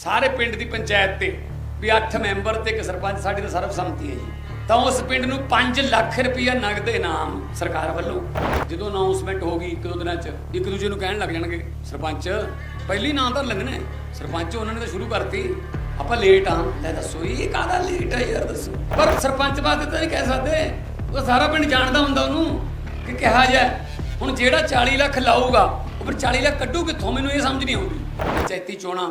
ਸਾਰੇ ਪਿੰਡ ਦੀ ਪੰਚਾਇਤ ਤੇ ਵੀ 8 ਮੈਂਬਰ ਤੇ ਇੱਕ ਸਰਪੰਚ, ਸਾਡੀ ਤਾਂ ਸਰਬਸੰਮਤੀ ਹੈ ਜੀ। ਤਾਂ ਉਸ ਪਿੰਡ ਨੂੰ 5 ਲੱਖ ਰੁਪਇਆ ਨਗਦ ਇਨਾਮ ਸਰਕਾਰ ਵੱਲੋਂ, ਜਦੋਂ ਅਨਾਉਂਸਮੈਂਟ ਹੋ ਗਈ ਇੱਕ ਦੋ ਦਿਨਾਂ 'ਚ, ਇੱਕ ਦੂਜੇ ਨੂੰ ਕਹਿਣ ਲੱਗ ਜਾਣਗੇ, ਸਰਪੰਚ, ਪਹਿਲੀ ਨਾਂ ਤਾਂ ਲੈਂਦੇ ਨੇ ਸਰਪੰਚ ਉਹਨਾਂ ਨੇ ਤਾਂ ਸ਼ੁਰੂ ਕਰਤੀ। ਆਪਾਂ ਲੇਟ ਆ। ਲੈ ਦੱਸੋ ਇਹ ਕਾਹਦਾ ਲੇਟ ਹੈ ਯਾਰ, ਦੱਸੋ। ਪਰ ਸਰਪੰਚ ਵਾਸਤੇ ਤਾਂ ਨਹੀਂ ਕਹਿ ਸਕਦੇ। ਉਹ ਸਾਰਾ ਪਿੰਡ ਜਾਣਦਾ ਹੁੰਦਾ ਉਹਨੂੰ ਕਿ ਕਿਹਾ ਜਾ ਹੁਣ ਜਿਹੜਾ 40 ਲੱਖ ਲਾਊਗਾ, ਉਹ ਫਿਰ 40 ਲੱਖ ਕੱਢੂ ਕਿੱਥੋਂ? ਮੈਨੂੰ ਇਹ ਸਮਝ ਨਹੀਂ ਆਉਂਦੀ। ਪੰਚਾਇਤੀ ਚੋਣਾਂ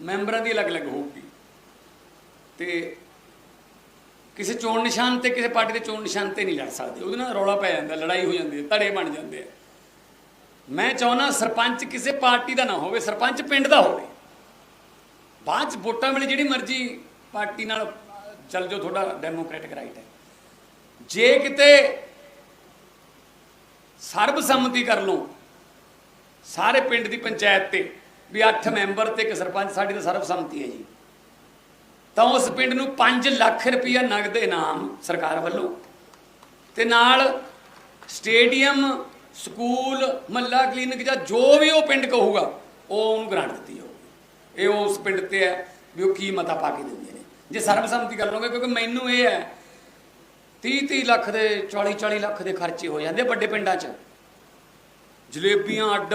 ਮੈਂਬਰਾਂ ਦੀ ਅਲੱਗ-ਅਲੱਗ ਹੋਊਗੀ। ਤੇ ਕਿਸੇ ਚੋਣ ਨਿਸ਼ਾਨ ਤੇ ਕਿਸੇ ਪਾਰਟੀ ਦੇ ਚੋਣ ਨਿਸ਼ਾਨ ਤੇ ਨਹੀਂ ਲੜ ਸਕਦੇ। ਉਹਦੇ ਨਾਲ ਰੌਲਾ ਪੈ ਜਾਂਦਾ, ਲੜਾਈ ਹੋ ਜਾਂਦੀ ਹੈ, ਧੜੇ ਬਣ ਜਾਂਦੇ ਆ। ਮੈਂ ਚਾਹੁੰਦਾ ਸਰਪੰਚ ਕਿਸੇ ਪਾਰਟੀ ਦਾ ਨਾ ਹੋਵੇ, ਸਰਪੰਚ ਪਿੰਡ ਦਾ ਹੋਵੇ। ਬਾਅਦ ਚ ਵੋਟਾਂ ਵੇਲੇ ਜਿਹੜੀ ਮਰਜ਼ੀ ਪਾਰਟੀ ਨਾਲ ਚੱਲ ਜਾਓ, ਤੁਹਾਡਾ ਡੈਮੋਕ੍ਰੈਟਿਕ ਰਾਈਟ ਹੈ। ਜੇ ਕਿਤੇ ਸਰਬਸੰਮਤੀ ਕਰ ਲਓ, ਸਾਰੇ ਪਿੰਡ ਦੀ ਪੰਚਾਇਤ ਤੇ ਵੀ 8 ਮੈਂਬਰ ਤੇ ਇੱਕ ਸਰਪੰਚ ਸਾਡੀ ਤਾਂ ਸਰਬਸੰਮਤੀ ਹੈ ਜੀ। ਤਾਂ ਉਸ ਪਿੰਡ ਨੂੰ 5 ਲੱਖ ਰੁਪਇਆ ਨਗਦ ਇਨਾਮ ਸਰਕਾਰ ਵੱਲੋਂ ਤੇ ਨਾਲ ਸਟੇਡੀਅਮ, ਸਕੂਲ ਮੱਲਾ ਕਲੀਨਿਕ ਜਾਂ ਜੋ ਵੀ ਉਹ ਪਿੰਡ ਕਹੂਗਾ, ਉਹ ਉਹਨੂੰ ਗ੍ਰਾਂਟ ਦਿੱਤੀ ਜਾਊਗੀ। ਇਹ ਉਸ ਪਿੰਡ ਤੇ ਹੈ ਵੀ ਉਹ ਕੀ ਮਤਾ ਪਾ ਕੇ ਦਿੰਦੇ ਨੇ। ਜੇ ਸਰਬਸੰਮਤੀ ਕਰ ਲਓਗੇ, ਕਿਉਂਕਿ ਮੈਨੂੰ ਇਹ ਹੈ 30 30 ਲੱਖ ਦੇ 40 40 ਲੱਖ ਦੇ ਖਰਚੇ ਹੋ ਜਾਂਦੇ ਵੱਡੇ ਪਿੰਡਾਂ 'ਚ। ਜਲੇਬੀਆਂ ਅੱਡ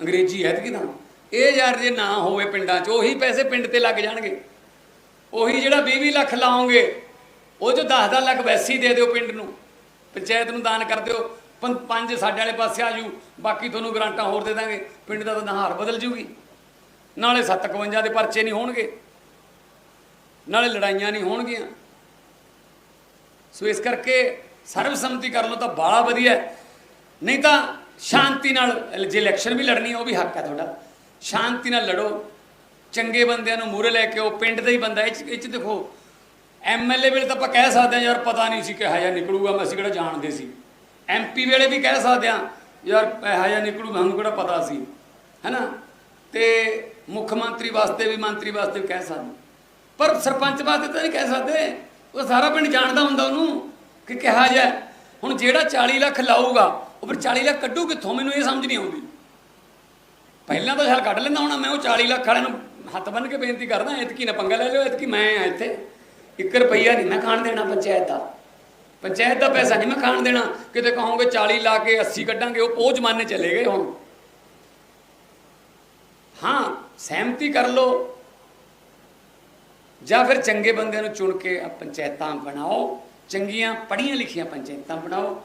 ਅੰਗਰੇਜ਼ੀ ਐਤਕੀ ਤਾਂ ਇਹ ਯਾਰ ਜੇ ਨਾ ਹੋਵੇ ਪਿੰਡਾਂ 'ਚ, ਉਹੀ ਪੈਸੇ ਪਿੰਡ ਤੇ ਲੱਗ ਜਾਣਗੇ। ਉਹੀ ਜਿਹੜਾ 20 ਲੱਖ ਲਾਓਗੇ, ਉਹ ਜੋ 10-10 ਲੱਖ ਵੈਸੀ ਦੇ ਦਿਓ ਪਿੰਡ ਨੂੰ। ਪੰਚਾਇਤ ਨੂੰ ਦਾਨ ਕਰ ਦਿਓ। ਪੰ- ਪੰਜ ਸਾਡੇ ਵਾਲੇ ਪਾਸੇ ਆ ਜੂ ਬਾਕੀ ਤੁਹਾਨੂੰ ਗਰਾਂਟਾਂ ਹੋਰ ਦੇ ਦਾਂਗੇ। ਪਿੰਡ ਦਾ ਤਾਂ ਨਹਾਰ ਬਦਲ ਜੂਗੀ। ਨਾਲੇ 751 ਦੇ ਪਰਚੇ ਨਹੀਂ ਹੋਣਗੇ। ਨਾਲੇ ਲੜਾਈਆਂ ਨਹੀਂ ਹੋਣਗੀਆਂ। ਸੋ ਇਸ ਕਰਕੇ ਸਰਬਸੰਮਤੀ ਕਰ ਲਓ ਤਾਂ ਬਾਲਾ ਵਧੀਆ। ਨਹੀਂ ਤਾਂ ਸ਼ਾਂਤੀ ਨਾਲ, ਜੇ ਇਲੈਕਸ਼ਨ ਵੀ ਲੜਨੀ ਹੈ ਉਹ ਵੀ ਹੱਕ ਹੈ ਤੁਹਾਡਾ। ਸ਼ਾਂਤੀ ਨਾਲ ਲੜੋ। ਚੰਗੇ ਬੰਦਿਆਂ ਨੂੰ ਮੂਹਰੇ ਲੈ ਕੇ ਉਹ ਪਿੰਡ ਦਾ ਹੀ ਬੰਦਾ, ਇਹ 'ਚ ਇਹ 'ਚ ਦੇਖੋ ਐਮਐਲਏ ਵੇਲੇ ਤਾਂ ਆਪਾਂ ਕਹਿ ਸਕਦੇ ਹਾਂ, ਯਾਰ ਪਤਾ ਨਹੀਂ ਸੀ ਕਿਹਾ ਜਾਂ ਨਿਕਲੂਗਾ, ਮੈਂ ਅਸੀਂ ਕਿਹੜਾ ਜਾਣਦੇ ਸੀ। ਐਮਪੀ ਵੇਲੇ ਵੀ ਕਹਿ ਸਕਦੇ ਹਾਂ, ਯਾਰ ਇਹੋ ਜਿਹਾ ਨਿਕਲੂ ਸਾਨੂੰ ਕਿਹੜਾ ਪਤਾ ਸੀ। ਹੈਨਾ? ਤੇ ਮੁੱਖ ਮੰਤਰੀ ਵਾਸਤੇ ਵੀ, ਮੰਤਰੀ ਵਾਸਤੇ ਵੀ ਕਹਿ ਸਕਦੇ ਪਰ ਸਰਪੰਚ ਵਾਸਤੇ ਤਾਂ ਨਹੀਂ ਕਹਿ ਸਕਦੇ। ਉਹ ਸਾਰਾ ਪਿੰਡ ਜਾਣਦਾ ਹੁੰਦਾ ਉਹਨੂੰ ਕਿ ਕਿਹਾ ਜਾ ਹੁਣ ਜਿਹੜਾ 40 ਲੱਖ ਲਾਊਗਾ ਉਹ ਫਿਰ 40 ਲੱਖ ਕੱਢੂ ਕਿੱਥੋਂ? ਮੈਨੂੰ ਇਹ ਸਮਝ ਨਹੀਂ ਆਉਂਦੀ। ਪਹਿਲਾਂ ਤਾਂ ਸ਼ਾਇਦ ਕੱਢ ਲੈਂਦਾ ਹੋਣਾ, ਮੈਂ ਉਹ 40 ਲੱਖ ਵਾਲਿਆਂ ਨੂੰ ਹੱਥ ਬੰਨ ਕੇ ਬੇਨਤੀ ਕਰਦਾ ਐਤਕੀ ਨਾ ਪੰਗਾ ਲੈ ਲਿਓ ਐਤਕੀ ਮੈਂ ਆ ਇੱਥੇ। 1 ਰੁਪਈਆ ਨਹੀਂ, ਮੈਂ ਖਾਣ ਦੇਣਾ ਪੰਚਾਇਤ ਦਾ। ਪੰਚਾਇਤ ਦਾ ਪੈਸਾ ਨਹੀਂ ਮੈਂ ਖਾਣ ਦੇਣਾ। ਕਿਤੇ ਕਹੋਗੇ 40 ਲਾ ਕੇ 80 ਕੱਢਾਂਗੇ, ਉਹ ਉਹ ਜ਼ਮਾਨੇ ਚਲੇ ਗਏ ਹੁਣ। ਹਾਂ, ਸਹਿਮਤੀ ਕਰ ਲਓ। ਜਾਂ ਫਿਰ ਚੰਗੇ ਬੰਦਿਆਂ ਨੂੰ ਚੁਣ ਕੇ ਪੰਚਾਇਤਾਂ ਬਣਾਓ। ਚੰਗੀਆਂ ਪੜ੍ਹੀਆਂ ਲਿਖੀਆਂ ਪੰਚਾਇਤਾਂ ਬਣਾਓ।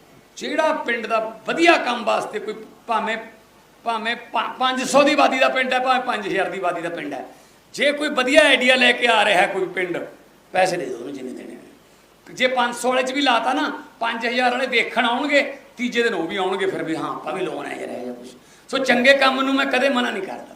ਜਿਹੜਾ ਪਿੰਡ ਦਾ ਵਧੀਆ ਕੰਮ ਵਾਸਤੇ ਕੋਈ ਭਾਵੇਂ ਭਾਵੇਂ 500 ਦੀ ਆਬਾਦੀ ਦਾ ਪਿੰਡ ਹੈ, ਭਾਵੇਂ 5000 ਦੀ ਆਬਾਦੀ ਦਾ ਪਿੰਡ ਹੈ। ਜੇ ਕੋਈ ਵਧੀਆ ਆਈਡੀਆ ਲੈ ਕੇ ਆ ਰਿਹਾ ਕੋਈ ਪਿੰਡ, ਪੈਸੇ ਦੇ ਦਿਓ ਉਹਨੂੰ ਜਿੰਨੇ ਦੇਣੇ ਨੇ। ਜੇ 500 ਵਾਲੇ ਚ ਵੀ ਲਾਤਾ ਨਾ 5000 ਵਾਲੇ ਦੇਖਣ ਆਉਣਗੇ, ਤੀਜੇ ਦਿਨ ਉਹ ਵੀ ਆਉਣਗੇ, ਫਿਰ ਵੀ ਹਾਂ, ਆਪਾਂ ਵੀ ਲੋਨ ਹੈ ਯਾਰ ਇਹ ਜਾਂ ਕੁਝ ਸੋ ਚੰਗੇ ਕੰਮ ਨੂੰ ਮੈਂ ਕਦੇ ਮਨਾ ਨਹੀਂ ਕਰਦਾ।